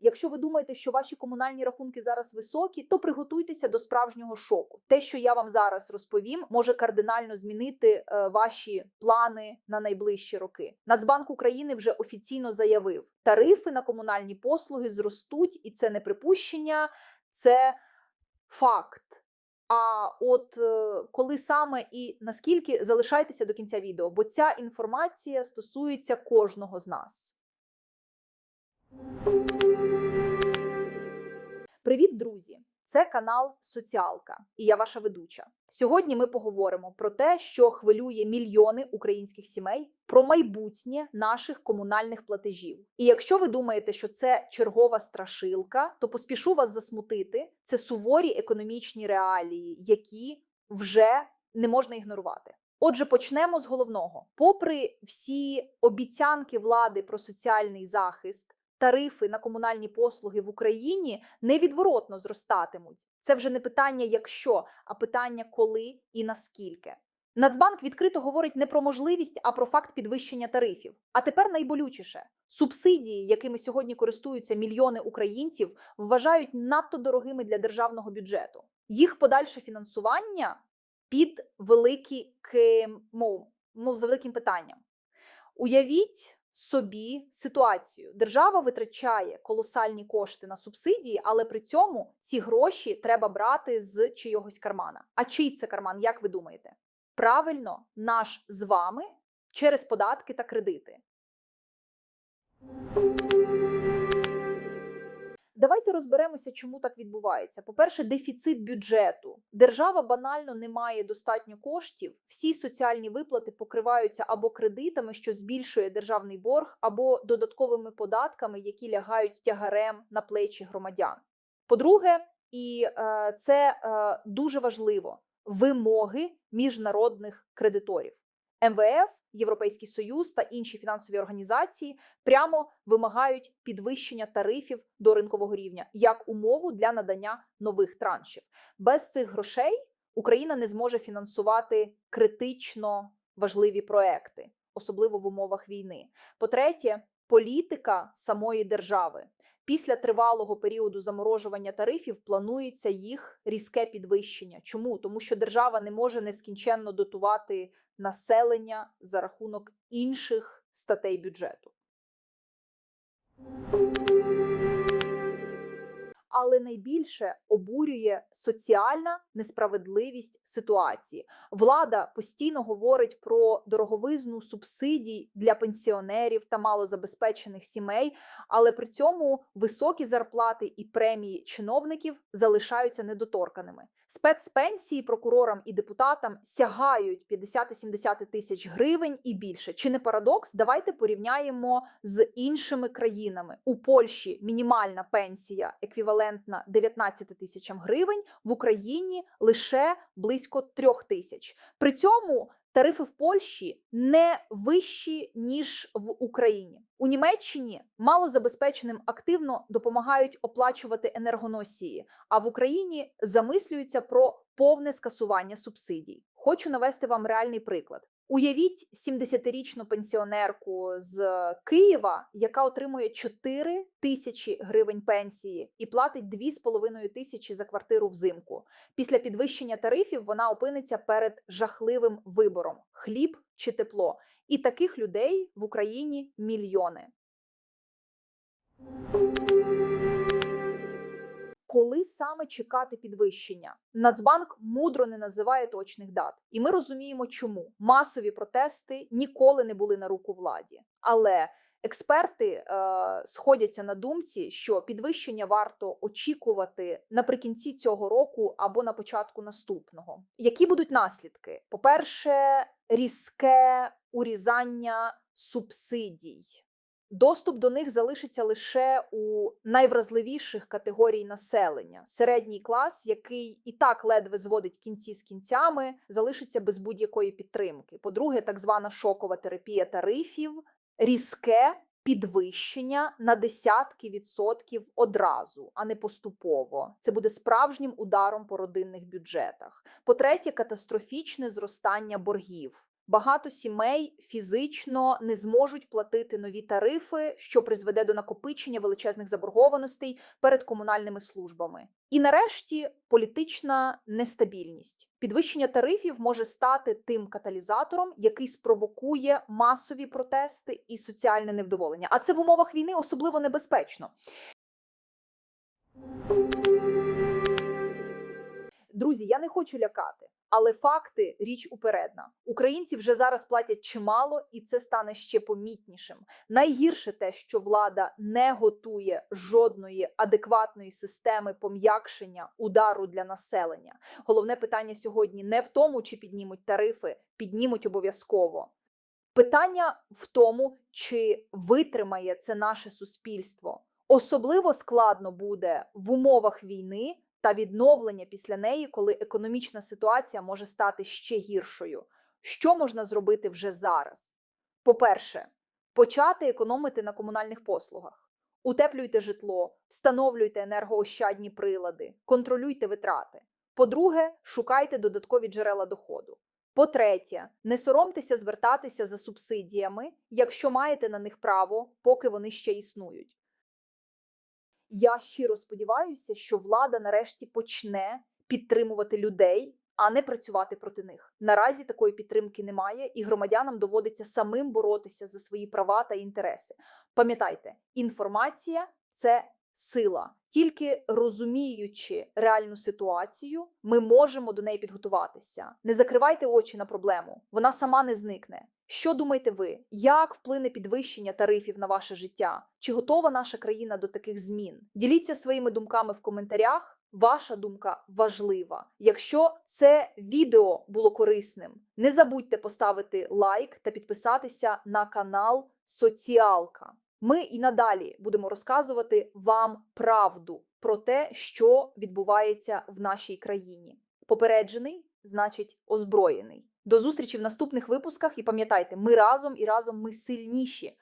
Якщо ви думаєте, що ваші комунальні рахунки зараз високі, то приготуйтеся до справжнього шоку. Те, що я вам зараз розповім, може кардинально змінити е, ваші плани на найближчі роки. Нацбанк України вже офіційно заявив, тарифи на комунальні послуги зростуть, і це не припущення, це факт. А от е, коли саме і наскільки залишайтеся до кінця відео, бо ця інформація стосується кожного з нас. Привіт, друзі! Це канал Соціалка, і я ваша ведуча. Сьогодні ми поговоримо про те, що хвилює мільйони українських сімей, про майбутнє наших комунальних платежів. І якщо ви думаєте, що це чергова страшилка, то поспішу вас засмутити. Це суворі економічні реалії, які вже не можна ігнорувати. Отже, почнемо з головного. Попри всі обіцянки влади про соціальний захист, тарифи на комунальні послуги в Україні невідворотно зростатимуть. Це вже не питання якщо, а питання коли і наскільки. Нацбанк відкрито говорить не про можливість, а про факт підвищення тарифів. А тепер найболючіше субсидії, якими сьогодні користуються мільйони українців, вважають надто дорогими для державного бюджету. Їх подальше фінансування під великий КМО, ну, з великим питанням. Уявіть собі ситуацію. Держава витрачає колосальні кошти на субсидії, але при цьому ці гроші треба брати з чийогось кармана. А чий це карман, як ви думаєте? Правильно, наш з вами через податки та кредити. Давайте розберемося, чому так відбувається. По-перше, дефіцит бюджету. Держава банально не має достатньо коштів. Всі соціальні виплати покриваються або кредитами, що збільшує державний борг, або додатковими податками, які лягають тягарем на плечі громадян. По-друге, і е, це е, дуже важливо вимоги міжнародних кредиторів. МВФ, Європейський Союз та інші фінансові організації прямо вимагають підвищення тарифів до ринкового рівня як умову для надання нових траншів. Без цих грошей Україна не зможе фінансувати критично важливі проекти, особливо в умовах війни. По-третє, політика самої держави. Після тривалого періоду заморожування тарифів планується їх різке підвищення. Чому? Тому що держава не може нескінченно дотувати населення за рахунок інших статей бюджету. Але найбільше обурює соціальна несправедливість ситуації. Влада постійно говорить про дороговизну субсидій для пенсіонерів та малозабезпечених сімей, але при цьому високі зарплати і премії чиновників залишаються недоторканими. Спецпенсії прокурорам і депутатам сягають 50-70 тисяч гривень і більше. Чи не парадокс? Давайте порівняємо з іншими країнами. У Польщі мінімальна пенсія еквівалентна 19 тисячам гривень, в Україні лише близько 3 тисяч. При цьому тарифи в Польщі не вищі ніж в Україні. У Німеччині малозабезпеченим активно допомагають оплачувати енергоносії, а в Україні замислюються про повне скасування субсидій. Хочу навести вам реальний приклад. Уявіть 70-річну пенсіонерку з Києва, яка отримує 4 тисячі гривень пенсії і платить 2,5 тисячі за квартиру взимку. Після підвищення тарифів вона опиниться перед жахливим вибором: хліб чи тепло. І таких людей в Україні мільйони. Коли саме чекати підвищення? Нацбанк мудро не називає точних дат, і ми розуміємо, чому масові протести ніколи не були на руку владі. Але експерти е, сходяться на думці, що підвищення варто очікувати наприкінці цього року або на початку наступного. Які будуть наслідки? По-перше, різке урізання субсидій. Доступ до них залишиться лише у найвразливіших категорій населення. Середній клас, який і так ледве зводить кінці з кінцями, залишиться без будь-якої підтримки. По-друге, так звана шокова терапія тарифів, різке підвищення на десятки відсотків одразу, а не поступово. Це буде справжнім ударом по родинних бюджетах. По-третє, катастрофічне зростання боргів. Багато сімей фізично не зможуть платити нові тарифи, що призведе до накопичення величезних заборгованостей перед комунальними службами. І нарешті політична нестабільність. Підвищення тарифів може стати тим каталізатором, який спровокує масові протести і соціальне невдоволення. А це в умовах війни особливо небезпечно. Друзі, я не хочу лякати, але факти річ упередна. Українці вже зараз платять чимало, і це стане ще помітнішим. Найгірше те, що влада не готує жодної адекватної системи пом'якшення удару для населення. Головне питання сьогодні не в тому, чи піднімуть тарифи, піднімуть обов'язково. Питання в тому, чи витримає це наше суспільство. Особливо складно буде в умовах війни та відновлення після неї, коли економічна ситуація може стати ще гіршою. Що можна зробити вже зараз? По-перше, почати економити на комунальних послугах. Утеплюйте житло, встановлюйте енергоощадні прилади, контролюйте витрати. По-друге, шукайте додаткові джерела доходу. По-третє, не соромтеся звертатися за субсидіями, якщо маєте на них право, поки вони ще існують. Я щиро сподіваюся, що влада нарешті почне підтримувати людей, а не працювати проти них. Наразі такої підтримки немає, і громадянам доводиться самим боротися за свої права та інтереси. Пам'ятайте, інформація це сила. Тільки розуміючи реальну ситуацію, ми можемо до неї підготуватися. Не закривайте очі на проблему, вона сама не зникне. Що думаєте ви? Як вплине підвищення тарифів на ваше життя? Чи готова наша країна до таких змін? Діліться своїми думками в коментарях. Ваша думка важлива. Якщо це відео було корисним, не забудьте поставити лайк та підписатися на канал Соціалка. Ми і надалі будемо розказувати вам правду про те, що відбувається в нашій країні. Попереджений значить озброєний. До зустрічі в наступних випусках. І пам'ятайте, ми разом і разом ми сильніші.